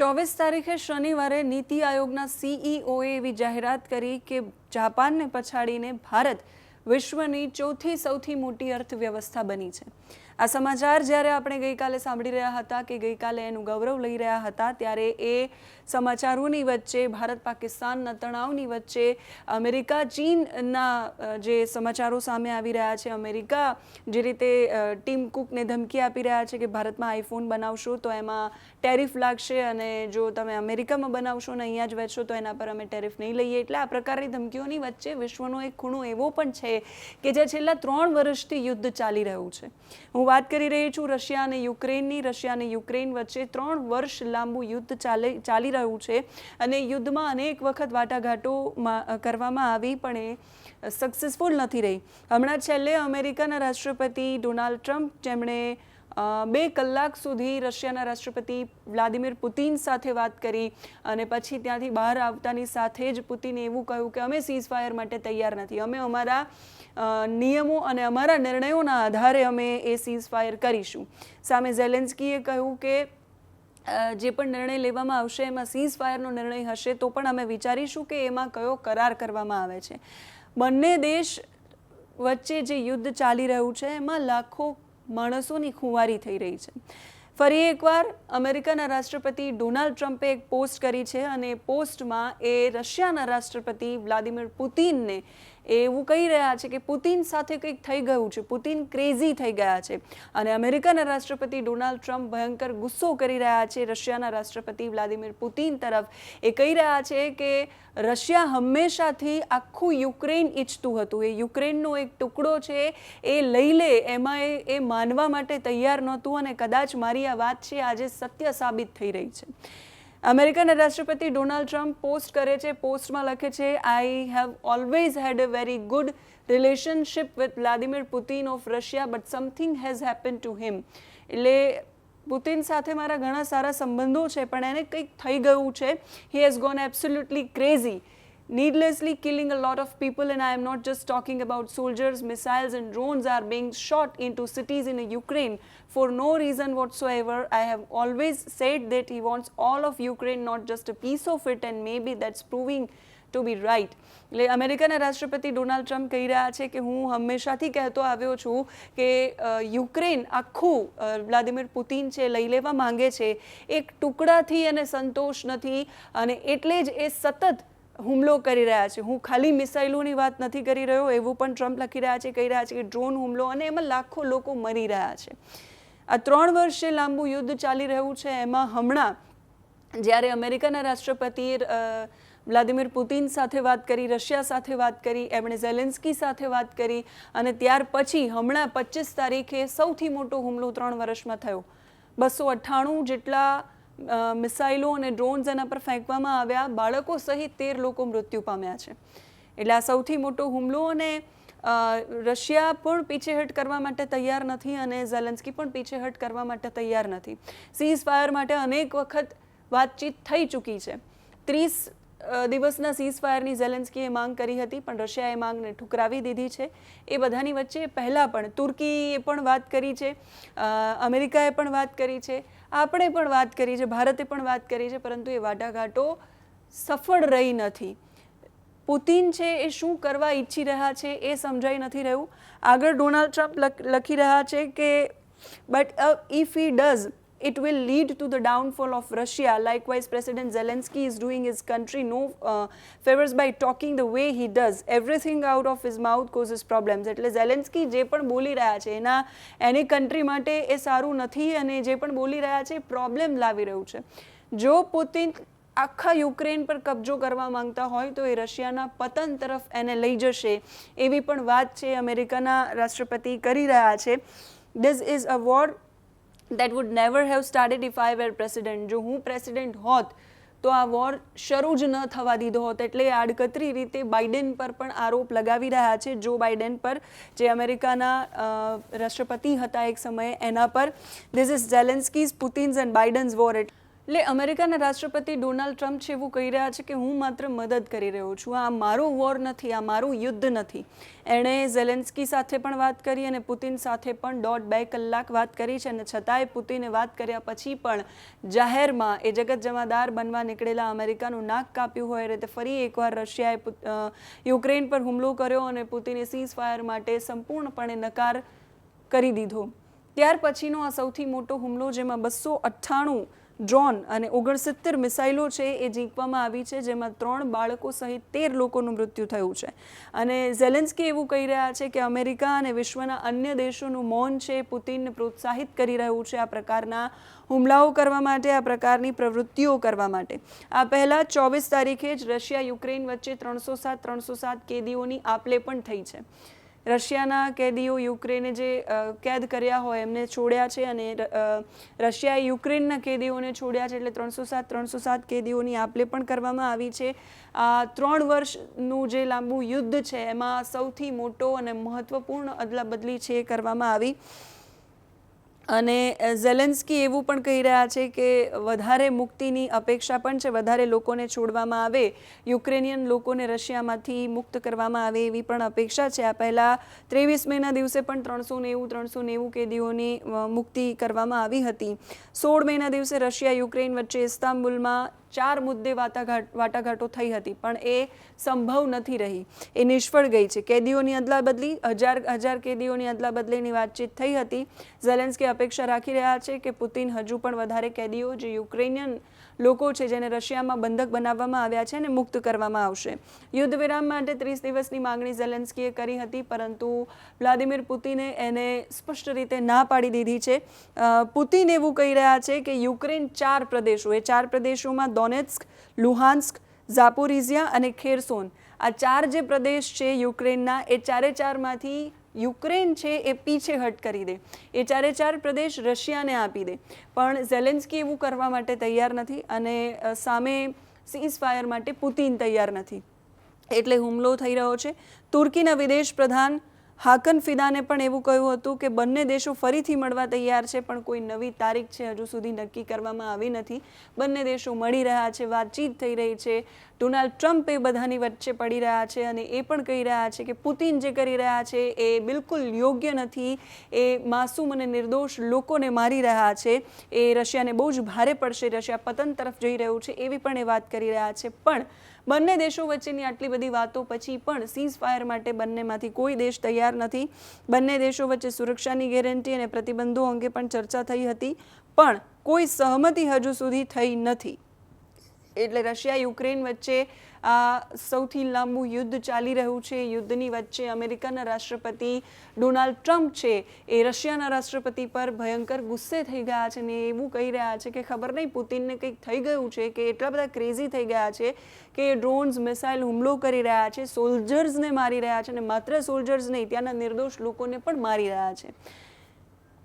ચોવીસ તારીખે શનિવારે નીતિ આયોગના સીઈઓએ એવી જાહેરાત કરી કે જાપાનને પછાડીને ભારત વિશ્વની ચોથી સૌથી મોટી અર્થવ્યવસ્થા બની છે. આ સમાચાર જ્યારે આપણે ગઈકાલે સાંભળી રહ્યા હતા કે ગઈકાલે એનું ગૌરવ લઈ રહ્યા હતા, ત્યારે એ સમાચારોની વચ્ચે ભારત પાકિસ્તાનના તણાવની વચ્ચે, અમેરિકા, ચીનના જે સમાચારો સામે આવી રહ્યા છે, અમેરિકા જે રીતે ટીમ કુકને ધમકી આપી રહ્યા છે કે ભારતમાં આઈફોન બનાવશો તો એમાં ટેરિફ લાગશે અને જો તમે અમેરિકામાં બનાવશો ને અહીંયા જ વેચશો તો એના પર અમે ટેરિફ નહીં લઈએ. એટલે આ પ્રકારની ધમકીઓની વચ્ચે વિશ્વનો એક ખૂણો એવો પણ છે કે જે છેલ્લા ત્રણ વર્ષથી યુદ્ધ ચાલી રહ્યું છે. હું વાત કરી રહી છું રશિયા અને યુક્રેનની. રશિયા અને યુક્રેન વચ્ચે ત્રણ વર્ષ લાંબુ યુદ્ધ ચાલે, ચાલી રહ્યું છે અને યુદ્ધમાં અનેક વખત વાટાઘાટોમાં કરવામાં આવી, પણ એ સક્સેસફુલ નથી રહી. હમણાં છેલ્લે અમેરિકાના રાષ્ટ્રપતિ ડોનાલ્ડ ટ્રમ્પ, જેમણે બે કલાક સુધી રશિયાના રાષ્ટ્રપતિ વ્લાદિમીર પુતિન સાથે વાત કરી અને પછી ત્યાંથી બહાર આવતાની સાથે જ પુતિને એવું કહ્યું કે અમે સીઝ ફાયર માટે તૈયાર નથી. અમે અમારા નિયમો અને અમારા નિર્ણયોના આધારે અમે એ સીઝ ફાયર કરીશું. સામે ઝેલેન્સ્કીએ કહ્યું કે જે પણ નિર્ણય લેવામાં આવશે, એમાં સીઝ ફાયરનો નિર્ણય હશે, તો પણ અમે વિચારીશું કે એમાં કયો કરાર કરવામાં આવે છે. બંને દેશ વચ્ચે જે યુદ્ધ ચાલી રહ્યું છે, એમાં લાખો માણસોની ખુંવારી થઈ રહી છે. ફરી એકવાર અમેરિકાના રાષ્ટ્રપતિ ડોનાલ્ડ ટ્રમ્પે એક પોસ્ટ કરી છે, અને પોસ્ટમાં એ રશિયાના રાષ્ટ્રપતિ વ્લાદિમીર પુતિનને એ એવું કહી રહ્યા છે કે પુતિન સાથે કંઈક થઈ ગયું છે. પુતિન ક્રેઝી થઈ ગયા છે. અને અમેરિકાના રાષ્ટ્રપતિ ડોનાલ્ડ ટ્રમ્પ ભયંકર ગુસ્સો કરી રહ્યા છે. રશિયાના રાષ્ટ્રપતિ વ્લાદિમીર પુતિન તરફ એ કહી રહ્યા છે કે રશિયા હંમેશાથી આખું યુક્રેન ઈચ્છતું હતું. એ યુક્રેનનો એક ટુકડો છે એ લઈ લે. એમાં એ માનવા માટે તૈયાર નહોતું અને કદાચ મારી આ વાત છે આજે સત્ય સાબિત થઈ રહી છે. અમેરિકાના રાષ્ટ્રપતિ ડોનાલ્ડ ટ્રમ્પ પોસ્ટ કરે છે. પોસ્ટમાં લખે છે I have always had a very good relationship with Vladimir Putin of Russia but something has happen to him એટલે પુતિન સાથે મારા ઘણા સારા સંબંધો છે, પણ એને કંઈક થઈ ગયું છે. He has gone absolutely crazy needlessly killing a lot of people and i am not just talking about soldiers missiles and drones are being shot into cities in ukraine for no reason whatsoever i have always said that he wants all of ukraine not just a piece of it and maybe that's proving to be right એટલે અમેરિકાના રાષ્ટ્રપતિ Donald Trump કહી રહ્યા છે કે હું હંમેશાથી કહેતો આવ્યો છું કે યુક્રેન આખું વ્લાદિમીર પુતિન છે લઈ લેવા માંગે છે એક ટુકડાથી એને સંતોષ નથી અને એટલે જ એ સતત હુમલો કરી રહ્યા છે. હું ખાલી મિસાઇલોની વાત નથી કરી રહ્યો, એવું પણ ટ્રમ્પ લખી રહ્યા છે, કહી રહ્યા છે કે ડ્રોન હુમલો અને એમાં લાખો લોકો મરી રહ્યા છે. આ ત્રણ વર્ષે લાંબુ યુદ્ધ ચાલી રહ્યું છે. એમાં હમણાં જ્યારે અમેરિકાના રાષ્ટ્રપતિ વ્લાદિમીર પુતિન સાથે વાત કરી, રશિયા સાથે વાત કરી, એમણે ઝેલેન્સ્કી સાથે વાત કરી અને ત્યાર પછી હમણાં પચીસ તારીખે સૌથી મોટો હુમલો ત્રણ વર્ષમાં થયો. બસો અઠ્ઠાણું જેટલા મિસાઇલો અને ડ્રોન્સ એના પર ફેંકવામાં આવ્યા. બાળકો સહિત તેર લોકો મૃત્યુ પામ્યા છે. એટલે આ સૌથી મોટો હુમલો અને રશિયા પણ પીછેહટ કરવા માટે તૈયાર નથી અને ઝેલેન્સ્કી પણ પીછેહટ કરવા માટે તૈયાર નથી. સીઝ ફાયર માટે અનેક વખત વાતચીત થઈ ચૂકી છે. ત્રીસ દિવસના સીઝ ફાયરની ઝેલેન્સ્કીએ માંગ કરી હતી, પણ રશિયાએ માંગને ઠુકરાવી દીધી છે. એ બધાની વચ્ચે પહેલાં પણ તુર્કીએ પણ વાત કરી છે અમેરિકાએ પણ વાત કરી છે. આપણે પણ વાત કરી છે, ભારતે પણ વાત કરી છે, પરંતુ એ વાટાઘાટો સફળ રહી નથી. પુતિન છે, એ શું કરવા ઈચ્છી રહ્યા છે, એ સમજાઈ નથી રહ્યું. આગળ ડોનાલ્ડ ટ્રમ્પ લખી રહ્યા છે કે, but if he does it will lead to the downfall of Russia. Likewise, President Zelensky is doing his country no uh, favors by talking the way he does. Everything out of his mouth causes problems. એટલે Zelensky જે પણ બોલી રહ્યા છે એના એની country માટે એ સારું નથી અને જે પણ બોલી રહ્યા છે પ્રોબ્લેમ લાવી રહ્યું છે જો પુતિન આખા યુક્રેન પર કબજો કરવા માંગતા હોય તો એ રશિયાના પતન તરફ એને લઈ જશે એવી પણ વાત છે અમેરિકાના રાષ્ટ્રપતિ કરી રહ્યા છે this is a war that would never have started if I were president જો હું પ્રેસિડેન્ટ હોત, તો આ વોર શરૂ જ ન થવા દીધો હોત. એટલે આડકતરી રીતે બાઇડેન પર પણ આરોપ લગાવી રહ્યા છે. જો બાઇડેન પર, જે અમેરિકાના રાષ્ટ્રપતિ હતા એક સમયે, એના પર. This is Zelensky's Putin's and Biden's war એટલે એટલે અમેરિકાના રાષ્ટ્રપતિ ડોનાલ્ડ ટ્રમ્પ છે એવું કહી રહ્યા છે કે હું માત્ર મદદ કરી રહ્યો છું. આ મારો વોર નથી, આ મારું યુદ્ધ નથી. એણે ઝેલેન્સ્કી સાથે પણ વાત કરી અને પુતિન સાથે પણ દોઢ બે કલાક વાત કરી છે અને છતાંય પુતિને વાત કર્યા પછી પણ જાહેરમાં એ જગત જમાદાર બનવા નીકળેલા અમેરિકાનું નાક કાપ્યું હોય રીતે ફરી એકવાર રશિયાએ યુક્રેન પર હુમલો કર્યો અને પુતિને સીઝ ફાયર માટે સંપૂર્ણપણે નકાર કરી દીધો. ત્યાર પછીનો આ સૌથી મોટો હુમલો, જેમાં બસો અઠ્ઠાણું ડ્રોન અને ઓગણસિત્તેર મિસાઇલો છે એ જીંકવામાં આવી છે, જેમાં ત્રણ બાળકો સહિત તેર લોકોનું મૃત્યુ થયું છે. અને ઝેલેન્સ્કી એવું કહી રહ્યા છે કે અમેરિકા અને વિશ્વના અન્ય દેશોનું મૌન છે પુતિનને પ્રોત્સાહિત કરી રહ્યું છે આ પ્રકારના હુમલાઓ કરવા માટે, આ પ્રકારની પ્રવૃત્તિઓ કરવા માટે. આ પહેલાં ચોવીસ તારીખે જ રશિયા યુક્રેન વચ્ચે ત્રણસો સાત ત્રણસો સાત કેદીઓની આપલે પણ થઈ છે. રશિયાના કેદીઓ યુક્રેને જે કેદ કર્યા હોય, એમને છોડ્યા છે અને રશિયાએ યુક્રેનના કેદીઓને છોડ્યા છે એટલે ત્રણસો સાત ત્રણસો સાત કેદીઓની આપલે પણ કરવામાં આવી છે. આ ત્રણ વર્ષનું જે લાંબુ યુદ્ધ છે, એમાં સૌથી મોટો અને મહત્વપૂર્ણ અદલાબદલી છે એ કરવામાં આવી. અને ઝેલેન્સ્કી એવું પણ કહી રહ્યા છે કે વધારે મુક્તિની અપેક્ષા પણ છે, વધારે લોકોને છોડવામાં આવે, યુક્રેનિયન લોકોને રશિયામાંથી મુક્ત કરવામાં આવે એવી પણ અપેક્ષા છે. આ પહેલાં ત્રેવીસ મેના દિવસે પણ ત્રણસો નેવું ત્રણસો નેવું કેદીઓની મુક્તિ કરવામાં આવી હતી. સોળ મેના દિવસે રશિયા યુક્રેન વચ્ચે ઇસ્તાંબુલમાં ચાર મુદ્દે વાટાઘાટ વાટાઘાટો થઈ હતી, પણ એ સંભવ નથી રહી. એ નિષ્ફળ ગઈ છે. કેદીઓની અદલાબદલી હજાર હજાર કેદીઓની અદલાબદલીની વાતચીત થઈ હતી. ઝેલેન્સ્કી અપેક્ષા રાખી રહ્યા છે કે પુતિન હજુ પણ વધારે કેદીઓ જે યુક્રેનિયન લોકો છે, જેને રશિયામાં બંધક બનાવવામાં આવ્યા છે અને મુક્ત કરવામાં આવશે. યુદ્ધ વિરામ માટે ત્રીસ દિવસની માંગણી ઝેલેન્સ્કીએ કરી હતી, પરંતુ વ્લાદિમીર પુતિને એને સ્પષ્ટ રીતે ના પાડી દીધી છે. પુતિન એવું કહી રહ્યા છે કે યુક્રેન ચાર પ્રદેશો એ ચાર પ્રદેશોમાં ડોનેટ્સ્ક લુહાન્સ્ક, ઝાપોરિઝિયા અને ખેરસોન. આ ચાર જે પ્રદેશ છે યુક્રેનના, એ ચારે ચારમાંથી યુક્રેન છે એ પીછેહટ કરી દે. એ ચારે ચાર પ્રદેશ રશિયાને આપી દે. પણ ઝેલેન્સ્કી એવું કરવા માટે તૈયાર નથી અને સામે સીઝ ફાયર માટે પુતિન તૈયાર નથી. એટલે હુમલો થઈ રહ્યો છે. તુર્કીના વિદેશ પ્રધાન હાકન ફિદાને પણ એવું કહ્યું હતું કે બંને દેશો ફરીથી મળવા તૈયાર છે, પણ કોઈ નવી તારીખ છે હજુ સુધી નક્કી કરવામાં આવી નથી. બંને દેશો મળી રહ્યા છે, વાતચીત થઈ રહી છે. ડોનાલ્ડ ટ્રમ્પ એ બધાની વચ્ચે પડી રહ્યા છે અને એ પણ કહી રહ્યા છે કે પુતિન જે કરી રહ્યા છે એ બિલકુલ યોગ્ય નથી. એ માસૂમ અને નિર્દોષ લોકોને મારી રહ્યા છે. એ રશિયાને બહુ જ ભારે પડશે, રશિયા પતન તરફ જઈ રહ્યું છે એવી પણ એ વાત કરી રહ્યા છે. પણ બંને દેશો વચ્ચેની આટલી બધી વાતો પછી પણ સીઝ ફાયર માટે બંનેમાંથી કોઈ દેશ તૈયાર નથી. બંને દેશો વચ્ચે સુરક્ષાની ગેરંટી અને પ્રતિબંધો અંગે પણ ચર્ચા થઈ હતી, પણ કોઈ સહમતિ હજુ સુધી થઈ નથી. એટલે રશિયા, યુક્રેન વચ્ચે આ સૌથી લાંબુ યુદ્ધ ચાલી રહ્યું છે. યુદ્ધની વચ્ચે અમેરિકાના રાષ્ટ્રપતિ ડોનાલ્ડ ટ્રમ્પ છે. એ રશિયાના રાષ્ટ્રપતિ પર ભયંકર ગુસ્સે થઈ ગયા છે ને એવું કહી રહ્યા છે કે ખબર નહીં, પુતિનને કંઈક થઈ ગયું છે કે એટલા બધા ક્રેઝી થઈ ગયા છે કે ડ્રોન્સ મિસાઇલ હુમલો કરી રહ્યા છે સોલ્જર્સને મારી રહ્યા છે અને માત્ર સોલ્જર્સ નહીં, ત્યાંના નિર્દોષ લોકોને પણ મારી રહ્યા છે.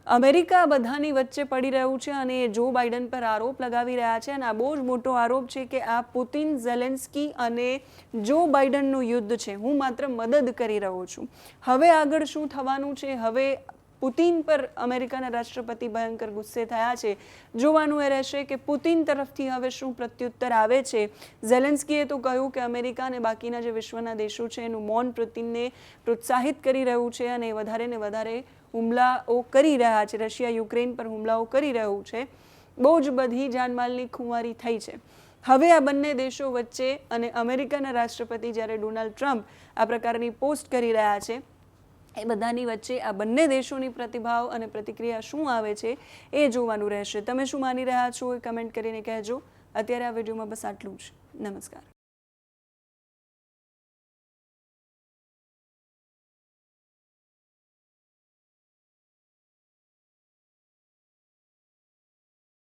અમેરિકા બધાની વચ્ચે પડી રહ્યું છે અને જો બાઇડન પર આરોપ લગાવી રહ્યા છે અને આ બહુ જ મોટો આરોપ છે કે આ પુતિન ઝેલેન્સ્કી અને જો બાઇડનનું યુદ્ધ છે. હું માત્ર મદદ કરી રહ્યો છું. હવે આગળ શું થવાનું છે? હવે પુતિન પર અમેરિકાના રાષ્ટ્રપતિ ભયંકર ગુસ્સે થયા છે. જોવાનું એ રહેશે કે પુતિન તરફથી હવે શું પ્રત્યુત્તર આવે છે? ઝેલેન્સ્કીએ તો કહ્યું કે અમેરિકા અને બાકીના જે વિશ્વના દેશો છે, એનું મૌન પુતિનને પ્રોત્સાહિત કરી રહ્યું છે અને વધારે ને વધારે હુમલાઓ કરી રહ્યા છે. રશિયા, યુક્રેન પર હુમલાઓ કરી રહ્યું છે. બહુ જ બધી જાનમાલની ખુમારી થઈ છે. હવે આ બંને દેશો વચ્ચે અને અમેરિકાના રાષ્ટ્રપતિ જ્યારે ડોનાલ્ડ ટ્રમ્પ આ પ્રકારની પોસ્ટ કરી રહ્યા છે એ બધાની વચ્ચે આ બંને દેશોની પ્રતિભાવ અને પ્રતિક્રિયા શું આવે છે એ જોવાનું રહેશે. તમે શું માની રહ્યા છો એ કમેન્ટ કરીને કહેજો. અત્યારે આ વિડીયોમાં બસ આટલું જ. નમસ્કાર.